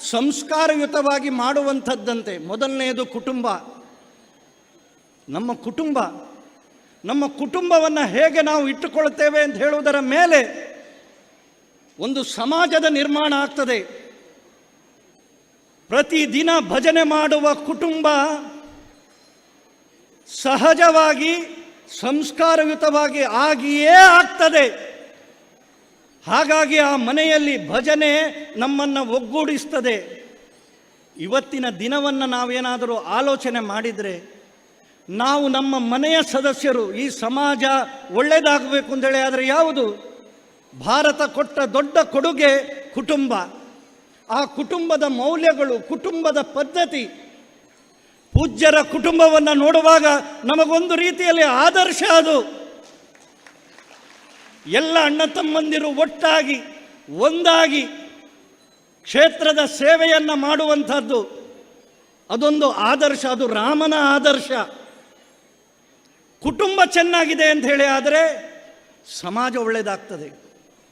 ಸಂಸ್ಕಾರಯುತವಾಗಿ ಮಾಡುವಂಥದ್ದಂತೆ. ಮೊದಲನೆಯದು ಕುಟುಂಬ. ನಮ್ಮ ಕುಟುಂಬ. ನಮ್ಮ ಕುಟುಂಬವನ್ನು ಹೇಗೆ ನಾವು ಇಟ್ಟುಕೊಳ್ಳುತ್ತೇವೆ ಅಂತ ಹೇಳುವುದರ ಮೇಲೆ ಒಂದು ಸಮಾಜದ ನಿರ್ಮಾಣ ಆಗ್ತದೆ. ಪ್ರತಿದಿನ ಭಜನೆ ಮಾಡುವ ಕುಟುಂಬ ಸಹಜವಾಗಿ ಸಂಸ್ಕಾರಯುತವಾಗಿ ಆಗಿಯೇ ಆಗ್ತದೆ. ಹಾಗಾಗಿ ಆ ಮನೆಯಲ್ಲಿ ಭಜನೆ ನಮ್ಮನ್ನು ಒಗ್ಗೂಡಿಸ್ತದೆ. ಇವತ್ತಿನ ದಿನವನ್ನು ನಾವೇನಾದರೂ ಆಲೋಚನೆ ಮಾಡಿದರೆ, ನಾವು ನಮ್ಮ ಮನೆಯ ಸದಸ್ಯರು ಈ ಸಮಾಜ ಒಳ್ಳೆಯದಾಗಬೇಕು ಅಂತೇಳಿ ಆದರೆ ಯಾವುದು? ಭಾರತ ಕೊಟ್ಟ ದೊಡ್ಡ ಕೊಡುಗೆ ಕುಟುಂಬ. ಆ ಕುಟುಂಬದ ಮೌಲ್ಯಗಳು, ಕುಟುಂಬದ ಪದ್ಧತಿ. ಪೂಜ್ಯರ ಕುಟುಂಬವನ್ನು ನೋಡುವಾಗ ನಮಗೊಂದು ರೀತಿಯಲ್ಲಿ ಆದರ್ಶ ಅದು. ಎಲ್ಲ ಅಣ್ಣ ತಮ್ಮಂದಿರು ಒಟ್ಟಾಗಿ, ಒಂದಾಗಿ ಕ್ಷೇತ್ರದ ಸೇವೆಯನ್ನು ಮಾಡುವಂಥದ್ದು. ಅದೊಂದು ಆದರ್ಶ, ಅದು ರಾಮನ ಆದರ್ಶ. ಕುಟುಂಬ ಚೆನ್ನಾಗಿದೆ ಅಂತ ಹೇಳಿ ಆದರೆ ಸಮಾಜ ಒಳ್ಳೆಯದಾಗ್ತದೆ